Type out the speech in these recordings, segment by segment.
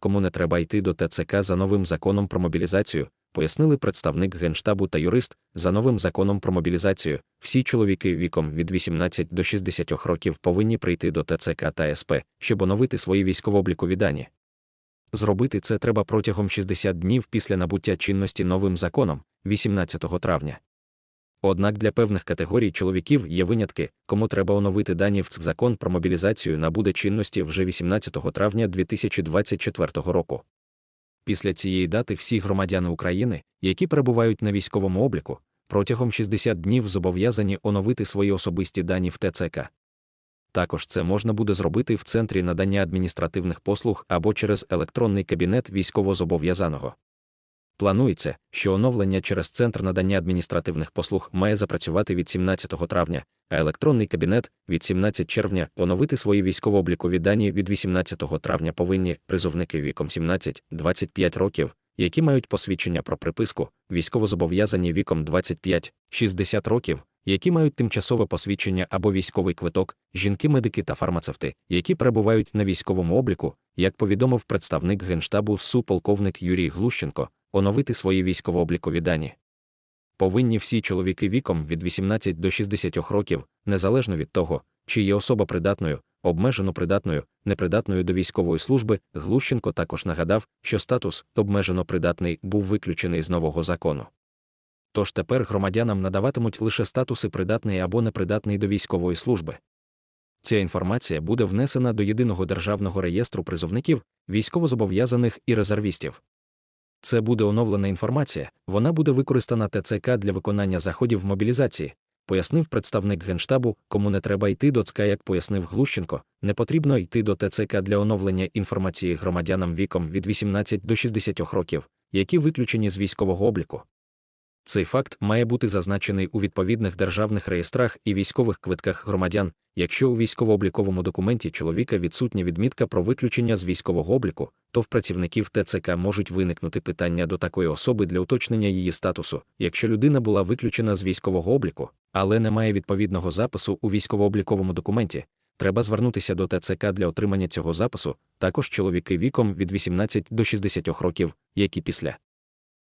кому не треба йти до ТЦК за новим законом про мобілізацію, пояснили представник Генштабу та юрист, за новим законом про мобілізацію, всі чоловіки віком від 18 до 60 років повинні прийти до ТЦК та СП, щоб оновити свої військово-облікові дані. Зробити це треба протягом 60 днів після набуття чинності новим законом 18 травня. Однак для певних категорій чоловіків є винятки, кому треба оновити дані в закон про мобілізацію набуде чинності вже 18 травня 2024 року. Після цієї дати всі громадяни України, які перебувають на військовому обліку, протягом 60 днів зобов'язані оновити свої особисті дані в ТЦК. Також це можна буде зробити в центрі надання адміністративних послуг або через електронний кабінет військовозобов'язаного. Планується, що оновлення через центр надання адміністративних послуг має запрацювати від 17 травня, а електронний кабінет від 17 червня. Оновити свої військово-облікові дані від 18 травня повинні призовники віком 17-25 років, які мають посвідчення про приписку, військовозобов'язані віком 25-60 років, які мають тимчасове посвідчення або військовий квиток, жінки-медики та фармацевти, які перебувають на військовому обліку, як повідомив представник Генштабу СУ полковник Юрій Глущенко, оновити свої військово-облікові дані. Повинні всі чоловіки віком від 18 до 60 років, незалежно від того, чи є особа придатною, обмежено придатною, непридатною до військової служби, Глущенко також нагадав, що статус обмежено придатний був виключений з нового закону. Тож тепер громадянам надаватимуть лише статуси придатний або непридатний до військової служби. Ця інформація буде внесена до єдиного державного реєстру призовників, військовозобов'язаних і резервістів. Це буде оновлена інформація, вона буде використана ТЦК для виконання заходів мобілізації, пояснив представник Генштабу, кому не треба йти до ЦК, як пояснив Глущенко, не потрібно йти до ТЦК для оновлення інформації громадянам віком від 18 до 60 років, які виключені з військового обліку. Цей факт має бути зазначений у відповідних державних реєстрах і військових квитках громадян, якщо у військово-обліковому документі чоловіка відсутня відмітка про виключення з військового обліку, то в працівників ТЦК можуть виникнути питання до такої особи для уточнення її статусу, якщо людина була виключена з військового обліку, але не має відповідного запису у військово-обліковому документі. Треба звернутися до ТЦК для отримання цього запису, також чоловіки віком від 18 до 60 років, які після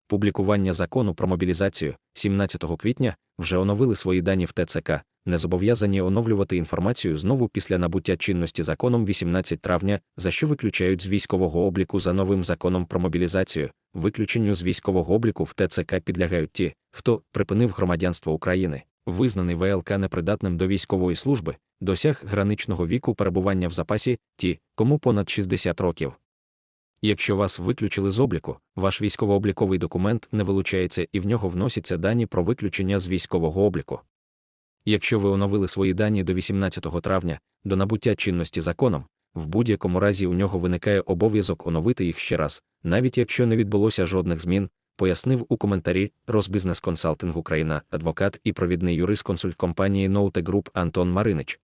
публікування закону про мобілізацію 17 квітня вже оновили свої дані в ТЦК, не зобов'язані оновлювати інформацію знову після набуття чинності законом 18 травня, за що виключають з військового обліку за новим законом про мобілізацію. Виключенню з військового обліку в ТЦК підлягають ті, хто припинив громадянство України, визнаний ВЛК непридатним до військової служби, досяг граничного віку перебування в запасі, ті, кому понад 60 років. Якщо вас виключили з обліку, ваш військово-обліковий документ не вилучається і в нього вносяться дані про виключення з військового обліку. Якщо ви оновили свої дані до 18 травня, до набуття чинності законом, в будь-якому разі у нього виникає обов'язок оновити їх ще раз, навіть якщо не відбулося жодних змін, пояснив у коментарі Росбізнес Консалтинг Україна, адвокат і провідний юрист консульт компанії Ноуте Груп Антон Маринич.